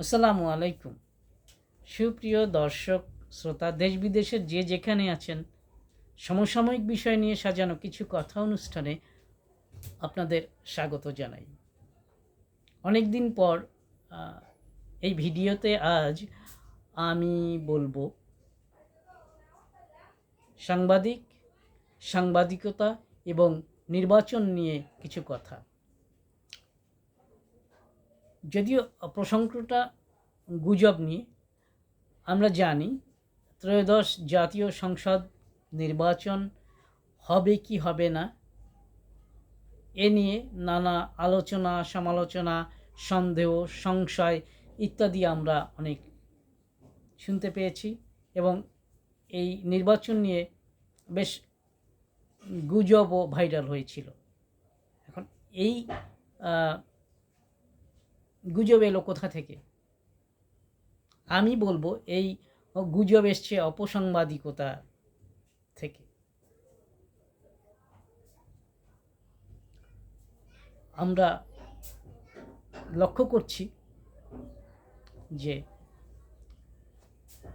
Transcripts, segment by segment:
আসসালামু আলাইকুম। সুপ্রিয় দর্শক, শ্রোতা, দেশ বিদেশের যে যেখানে আছেন, সমসাময়িক বিষয় নিয়ে সাজানো কিছু কথা অনুষ্ঠানে আপনাদের স্বাগত জানাই। অনেক দিন পর এই ভিডিওতে আজ আমি বলব সাংবাদিক, সাংবাদিকতা এবং নির্বাচন নিয়ে কিছু কথা। যদিও প্রসঙ্গটা গুজব নিয়ে, আমরা জানি ত্রয়োদশ জাতীয় সংসদ নির্বাচন হবে কি হবে না, এ নিয়ে নানা আলোচনা, সমালোচনা, সন্দেহ, সংশয় ইত্যাদি আমরা অনেক শুনতে পেয়েছি এবং এই নির্বাচন নিয়ে বেশ গুজবও ভাইরাল হয়েছিল। এখন এই গুজব এলো কোথা থেকে? আমি বলব এই গুজব এসছে অপসাংবাদিকতা থেকে। আমরা লক্ষ্য করছি যে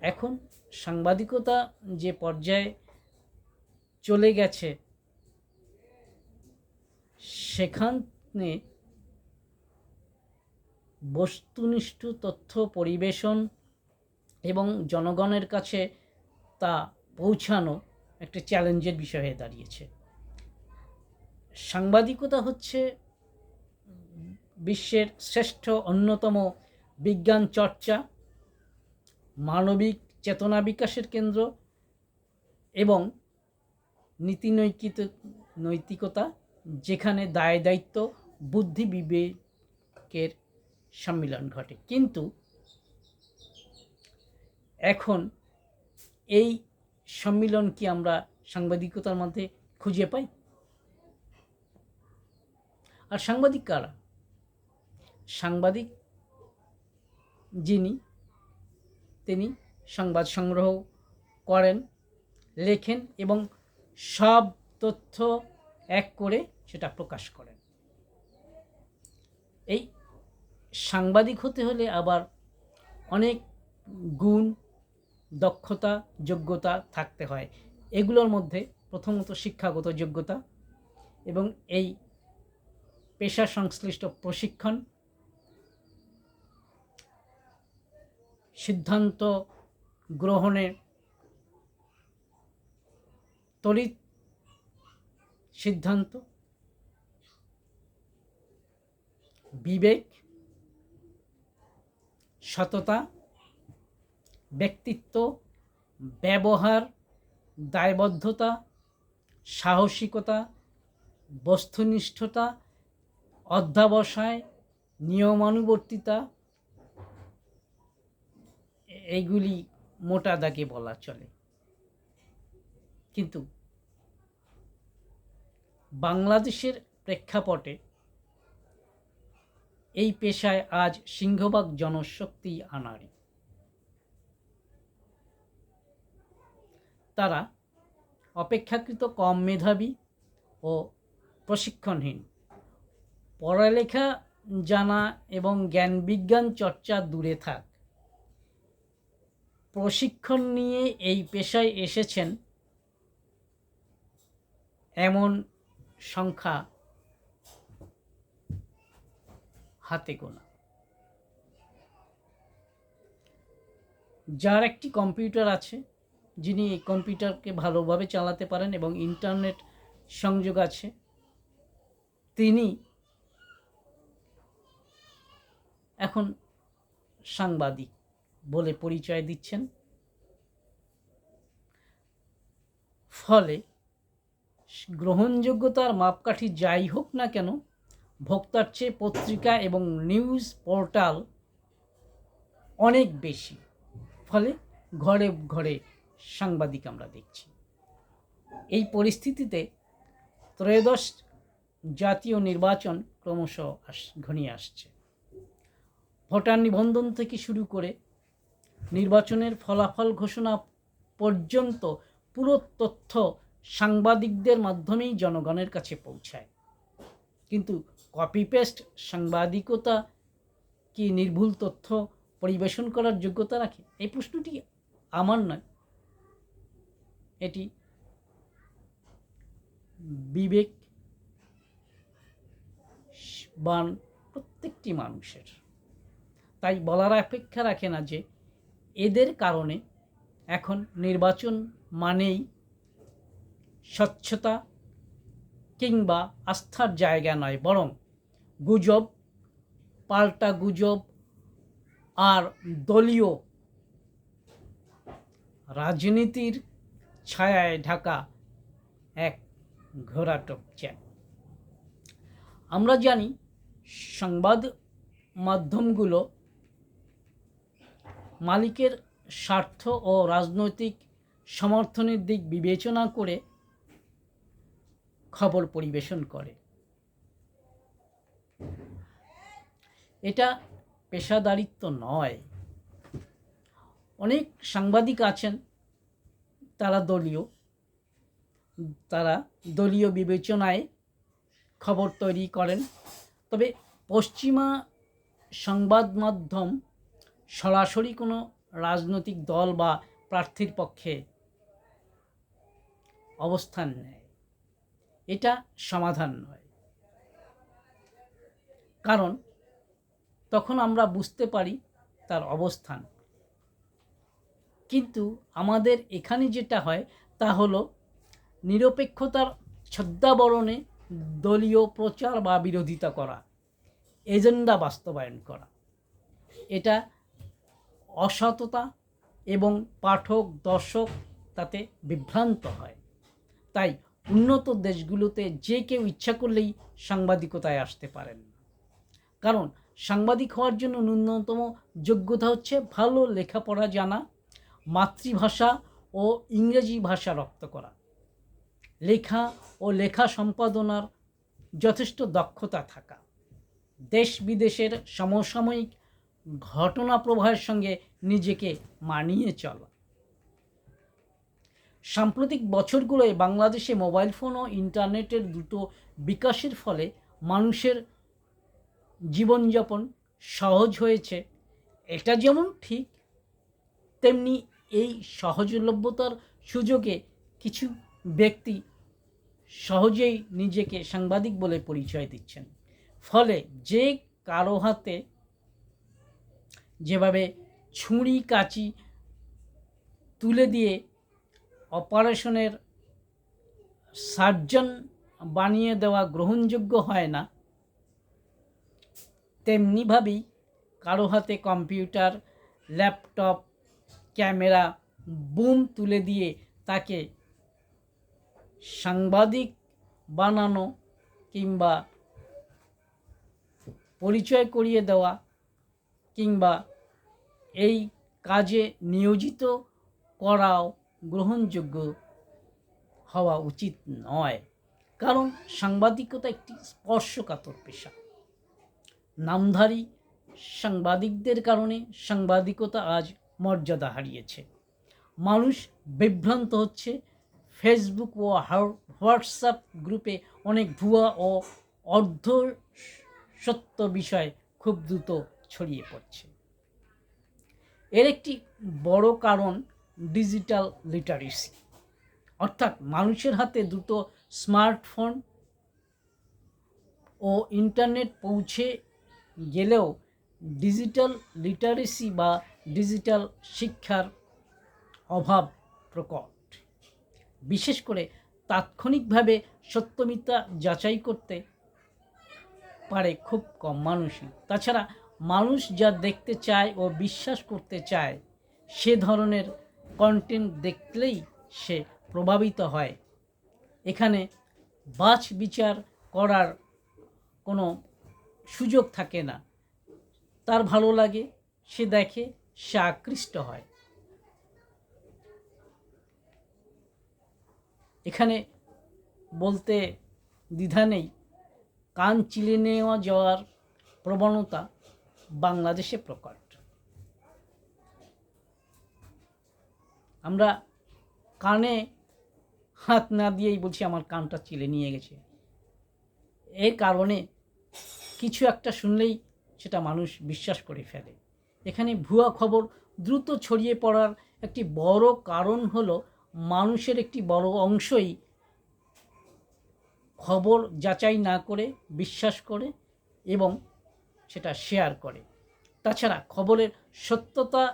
এখন সাংবাদিকতা যে পর্যায়ে চলে গেছে, সেখানে বস্তুনিষ্ঠ তথ্য পরিবেশন এবং জনগণের কাছে তা পৌঁছানো একটা চ্যালেঞ্জের বিষয় হয়ে দাঁড়িয়েছে। সাংবাদিকতা হচ্ছে বিশ্বের শ্রেষ্ঠ অন্যতম বিজ্ঞান চর্চা, মানবিক চেতনা বিকাশের কেন্দ্র এবং নীতি নৈকিত নৈতিকতা, যেখানে দায় দায়িত্ব বুদ্ধি বিবেকের সম্মিলন ঘটে। কিন্তু এখন এই সম্মিলন কি আমরা সাংবাদিকতার মধ্যে খুঁজে পাই? আর সাংবাদিক কারা? সাংবাদিক যিনি, তিনি সংবাদ সংগ্রহ করেন, লেখেন এবং সব তথ্য এক করে সেটা প্রকাশ করেন। এই সাংবাদিক হতে হলে আবার অনেক গুণ, দক্ষতা, যোগ্যতা থাকতে হয়। এগুলোর মধ্যে প্রথমত শিক্ষাগত যোগ্যতা এবং এই পেশা সংশ্লিষ্ট প্রশিক্ষণ, সিদ্ধান্ত গ্রহণের তড়িৎ সিদ্ধান্ত, বিবেক সততা, ব্যক্তিত্ব, ব্যবহার, দায়বদ্ধতা, সাহসিকতা, বস্তুনিষ্ঠতা, অধ্যাবসায়, নিয়মানুবর্তিতা এইগুলি মোটা দাগে বলা চলে। কিন্তু বাংলাদেশের প্রেক্ষাপটে এই পেশায় আজ সিংহভাগ জনশক্তি আনাড়ি। তারা অপেক্ষাকৃত কম মেধাবী ও প্রশিক্ষণহীন। পড়ালেখা, জানা এবং জ্ঞান বিজ্ঞান চর্চা দূরে থাক। প্রশিক্ষণ নিয়ে এই পেশায় এসেছেন এমন সংখ্যা হাতে গোনা যার একটি কম্পিউটার আছে, যিনি এই কম্পিউটারকে ভালোভাবে চালাতে পারেন এবং ইন্টারনেট সংযোগ আছে, তিনি এখন সাংবাদিক বলে পরিচয় দিচ্ছেন। ফলে গ্রহণযোগ্যতার মাপকাঠি যাই হোক না কেন ভোক্তার চেয়ে পত্রিকা এবং নিউজ পোর্টাল অনেক বেশি। ফলে ঘরে ঘরে সাংবাদিক আমরা দেখছি। এই পরিস্থিতিতে ত্রয়োদশ জাতীয় নির্বাচন ক্রমশ আস, ঘনিয়ে আসছে। ভোটার নিবন্ধন থেকে শুরু করে নির্বাচনের ফলাফল ঘোষণা পর্যন্ত পুরো তথ্য সাংবাদিকদের মাধ্যমেই জনগণের কাছে পৌঁছায়। কিন্তু কপি পেস্ট সাংবাদিকতা কি নির্ভুল তথ্য পরিবেশন করার যোগ্যতা রাখে? এই প্রশ্নটি আমার নয়। এটি বিবেক বান প্রত্যেকটি মানুষের। তাই বলার অপেক্ষা রাখে না যে এদের কারণে এখন নির্বাচন মানেই স্বচ্ছতা কিংবা আস্থার জায়গা নয়, বরং গুজব, পাল্টা গুজব আর দলীয় রাজনীতির ছায়ায় ঢাকা এক ঘোরাটক চ্যান আমরা জানি সংবাদ মাধ্যমগুলো মালিকের স্বার্থ ও রাজনৈতিক সমর্থনের দিক বিবেচনা করে খবর পরিবেশন করে। এটা পেশাদারিত্ব নয়। অনেক সাংবাদিক আছেন, তারা দলীয়। তারা দলীয় বিবেচনায় খবর তৈরি করেন। তবে পশ্চিমা সংবাদ মাধ্যম সরাসরি কোনো রাজনৈতিক দল বা প্রার্থীর পক্ষে অবস্থান নেয়। এটা সমাধান নয়। কারণ তখন আমরা বুঝতে পারি তার অবস্থান। কিন্তু আমাদের এখানে যেটা হয় তা হলো নিরপেক্ষতার ছদ্মাবরণে দলীয় প্রচার বা বিরোধিতা করা, এজেন্ডা বাস্তবায়ন করা। এটা অসততা এবং পাঠক দর্শক তাতে বিভ্রান্ত হয়। তাই উন্নত দেশগুলোতে যে কেউ ইচ্ছা করলেই সাংবাদিকতায় আসতে পারেন কারণ সাংবাদিক হওয়ার জন্য ন্যূনতম যোগ্যতা হচ্ছে ভালো লেখাপড়া জানা, মাতৃভাষা ও ইংরেজি ভাষা রপ্ত করা। লেখা ও লেখা সম্পাদনার যথেষ্ট দক্ষতা থাকা। দেশ বিদেশের সমসাময়িক ঘটনা প্রবাহের সঙ্গে নিজেকে মানিয়ে চলা। সাম্প্রতিক বছরগুলোয় বাংলাদেশে মোবাইল ফোন ও ইন্টারনেটের দ্রুত বিকাশের ফলে মানুষের জীবনযাপন সহজ হয়েছে। এটা যেমন ঠিক, তেমনি এই সহজলভ্যতার সুযোগে কিছু ব্যক্তি সহজেই নিজেকে সাংবাদিক বলে পরিচয় দিচ্ছেন। ফলে যে কারও হাতে যেভাবে ছুরি কাচি তুলে দিয়ে অপারেশনের সার্জন বানিয়ে দেওয়া গ্রহণযোগ্য হয় না, তেমনিভাবেই কারও হাতে কম্পিউটার, ল্যাপটপ, ক্যামেরা, বুম তুলে দিয়ে তাকে সাংবাদিক বানানো কিংবা পরিচয় করিয়ে দেওয়া কিংবা এই কাজে নিয়োজিত করাও গ্রহণযোগ্য হওয়া উচিত নয়। কারণ সাংবাদিকতা একটি স্পর্শকাতর পেশা। নামধারী সাংবাদিকদের কারণে সাংবাদিকতা আজ মর্যাদা হারিয়েছে। মানুষ বিভ্রান্ত হচ্ছে। ফেসবুক ও হোয়াটসঅ্যাপ গ্রুপে অনেক ভুয়া ও অর্ধ সত্য বিষয় খুব দ্রুত ছড়িয়ে পড়ছে। এর একটি বড় কারণ ডিজিটাল লিটারেসি অর্থাৎ মানুষের হাতে দ্রুত স্মার্টফোন ও ইন্টারনেট পৌঁছে গেলেও ডিজিটাল লিটারেসি বা ডিজিটাল শিক্ষার অভাব প্রকট। বিশেষ করে তাৎক্ষণিকভাবে সত্যমিতা যাচাই করতে পারে খুব কম মানুষই। তাছাড়া মানুষ যা দেখতে চায় ও বিশ্বাস করতে চায় সে ধরনের কন্টেন্ট দেখলেই সে প্রভাবিত হয়। এখানে বাছ বিচার করার কোনো সুযোগ থাকে না। তার ভালো লাগে, সে দেখে সে আকৃষ্ট হয়। এখানে বলতে দ্বিধা নেই, কান চিলে নেওয়া যাওয়ার প্রবণতা বাংলাদেশে প্রকট। আমরা কানে হাত না দিয়েই বলছি আমার কানটা চিলে নিয়ে গেছে। এর কারণে কিছু একটা শুনলেই সেটা মানুষ বিশ্বাস করে ফেলে। এখানে ভুয়া খবর দ্রুত ছড়িয়ে পড়ার একটি বড় কারণ হলো মানুষের একটি বড় অংশই খবর যাচাই না করে, বিশ্বাস করে এবং সেটা শেয়ার করে। তাছাড়া খবরের সত্যতা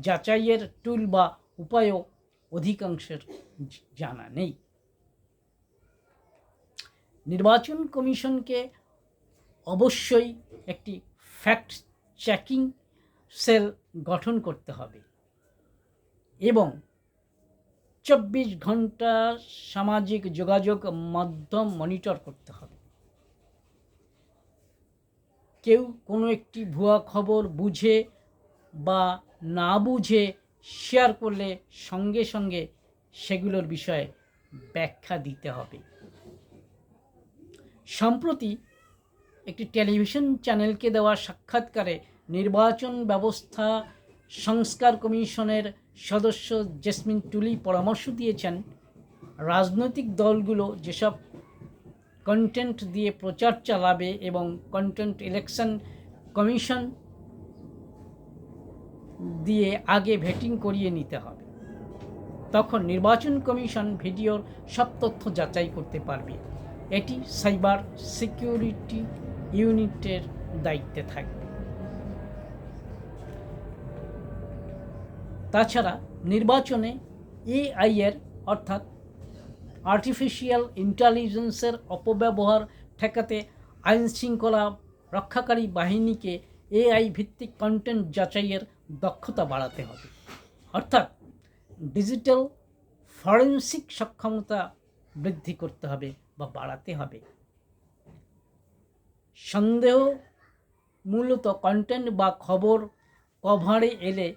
যাচাইয়ের টুল বা উপায়ও অধিকাংশের জানা নেই। নির্বাচন কমিশনকে অবশ্যই একটি ফ্যাক্ট চেকিং সেল গঠন করতে হবে এবং চব্বিশ ঘণ্টা সামাজিক যোগাযোগ মাধ্যম মনিটর করতে হবে। কেউ কোনো একটি ভুয়া খবর বুঝে বা না বুঝে শেয়ার করলে সঙ্গে সঙ্গে সেগুলোর বিষয়ে ব্যাখ্যা দিতে হবে। সম্প্রতি একটি টেলিভিশন চ্যানেলকে দেওয়া সাক্ষাৎকারে নির্বাচন ব্যবস্থা সংস্কার কমিশনের সদস্য জেসমিন টুলি পরামর্শ দিয়েছেন, রাজনৈতিক দলগুলো যেসব কন্টেন্ট দিয়ে প্রচার চালাবে এবং কন্টেন্ট ইলেকশন কমিশন দিয়ে আগে ভেটিং করিয়ে নিতে হবে। তখন নির্বাচন কমিশন ভিডিওর সব তথ্য যাচাই করতে পারবে। এটি সাইবার সিকিউরিটি ইউনিটের দায়িত্বে থাকবে। তাছাড়া নির্বাচনে এআই এর অর্থাৎ আর্টিফিশিয়াল ইন্টেলিজেন্সের অপব্যবহার ঠেকাতে আইনশৃঙ্খলা রক্ষাকারী বাহিনীকে এআই ভিত্তিক কন্টেন্ট যাচাইয়ের দক্ষতা বাড়াতে হবে। অর্থাৎ ডিজিটাল ফরেন্সিক সক্ষমতা বৃদ্ধি করতে হবে বা বাড়াতে হবে। সন্দেহ মূলত কন্টেন্ট বা খবর কভারে এলে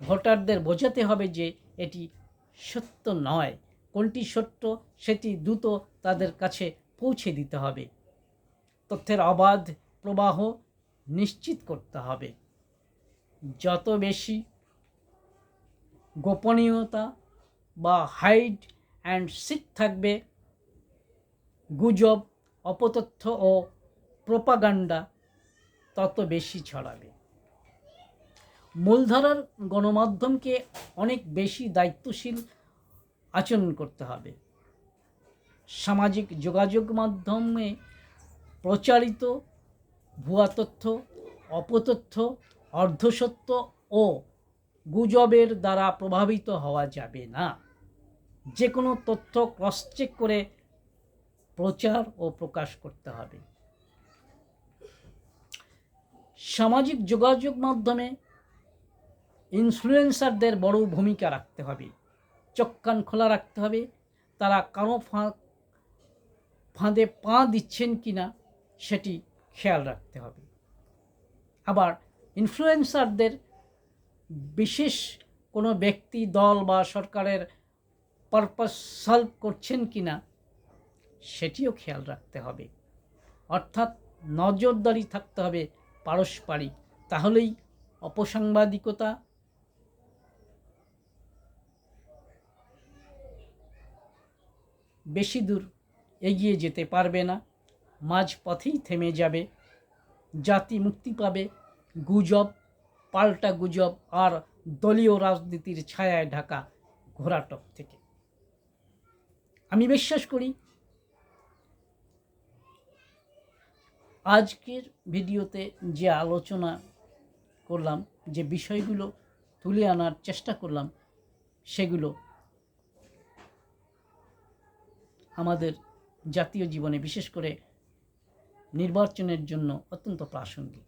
ভোটারদের বোঝাতে হবে যে এটি সত্য নয়, কোনটি সত্য সেটি দ্রুত তাদের কাছে পৌঁছে দিতে হবে। তথ্যের অবাধ প্রবাহ নিশ্চিত করতে হবে। যত বেশি গোপনীয়তা বা হাইড অ্যান্ড সিক থাকবে, গুজব, অপতথ্য ও প্রোপাগান্ডা তত বেশি ছড়াবে। মূলধারার গণমাধ্যমকে অনেক বেশি দায়িত্বশীল আচরণ করতে হবে। সামাজিক যোগাযোগ মাধ্যমে প্রচারিত ভুয়া তথ্য অপতথ্য, অর্ধসত্য ও গুজবের দ্বারা প্রভাবিত হওয়া যাবে না। যে কোনো তথ্য ক্রস চেক করে প্রচার ও প্রকাশ করতে হবে। সামাজিক যোগাযোগ মাধ্যমে ইনফ্লুয়েন্সারদের বড় ভূমিকা রাখতে হবে। চোখ কান খোলা রাখতে হবে। তারা কারও ফাঁদে পা দিচ্ছেন কি না সেটি খেয়াল রাখতে হবে। আবার ইনফ্লুয়েন্সারদের বিশেষ কোনো ব্যক্তি, দল বা সরকারের পারপাস সলভ করছেন কি না, সেটিও খেয়াল রাখতে হবে। অর্থাৎ নজরদারি থাকতে হবে পারস্পরিক। তাহলেই অপসাংবাদিকতা বেশি দূর এগিয়ে যেতে পারবে না। মাঝ পথেই থেমে যাবে। জাতি মুক্তি পাবে। গুজব, পাল্টা গুজব আর দলীয় রাজনীতির ছায়ায় ঢাকা ঘোরাটক থেকে। আমি বিশ্বাস করি, আজকের ভিডিওতে যে আলোচনা করলাম, যে বিষয়গুলো তুলে আনার চেষ্টা করলাম, সেগুলো আমাদের জাতীয় জীবনে বিশেষ করে নির্বাচনের জন্য অত্যন্ত প্রাসঙ্গিক।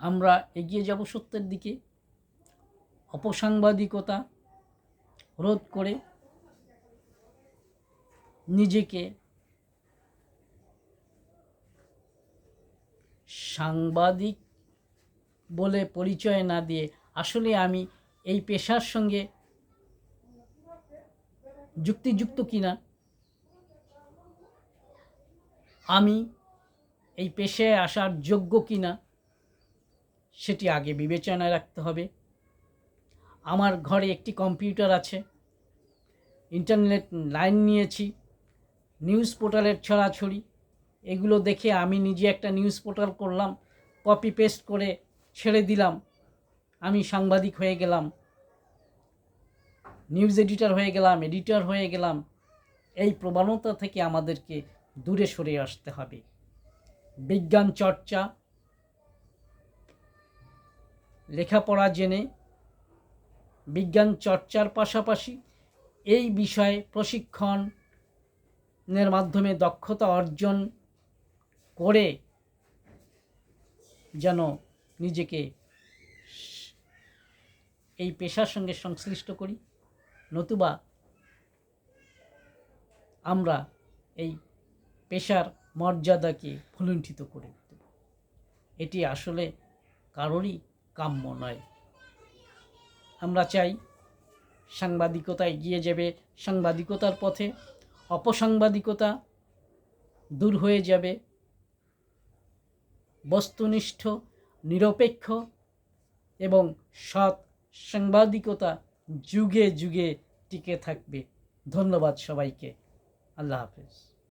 আমরা এগিয়ে যাব সত্যের দিকে, অপসাংবাদিকতা রোধ করে নিজেকে সাংবাদিক বলে পরিচয় না দিয়ে আসলে আমি এই পেশার সঙ্গে যুক্তিযুক্ত কিনা আমি এই পেশায় আসার যোগ্য কি না সেটি আগে বিবেচনায় রাখতে হবে। আমার ঘরে একটি কম্পিউটার আছে, ইন্টারনেট লাইন নিয়েছি, নিউজ পোর্টালের ছড়াছড়ি, এগুলো দেখে আমি নিজে একটা নিউজ পোর্টাল করলাম, কপি পেস্ট করে ছেড়ে দিলাম, আমি সাংবাদিক হয়ে গেলাম, নিউজ এডিটর হয়ে গেলাম, এডিটর হয়ে গেলাম। এই প্রবণতা থেকে আমাদেরকে দূরে সরে আসতে হবে। বিজ্ঞান চর্চা, লেখাপড়া জেনে বিজ্ঞান চর্চার পাশাপাশি এই বিষয়ে প্রশিক্ষণের মাধ্যমে দক্ষতা অর্জন করে যেন নিজেকে এই পেশার সঙ্গে সংশ্লিষ্ট করি। নতুবা আমরা এই পেশার মর্যাদাকে ভুলুণ্ঠিত করে দেব এটি আসলে কারোরই কাম্য নয়। আমরা চাই সাংবাদিকতায় এগিয়ে যাবে, সাংবাদিকতার পথে অপসাংবাদিকতা দূর হয়ে যাবে। বস্তুনিষ্ঠ, নিরপেক্ষ এবং সৎ সাংবাদিকতা যুগে যুগে টিকে থাকবে। ধন্যবাদ সবাইকে। আল্লাহ হাফেজ।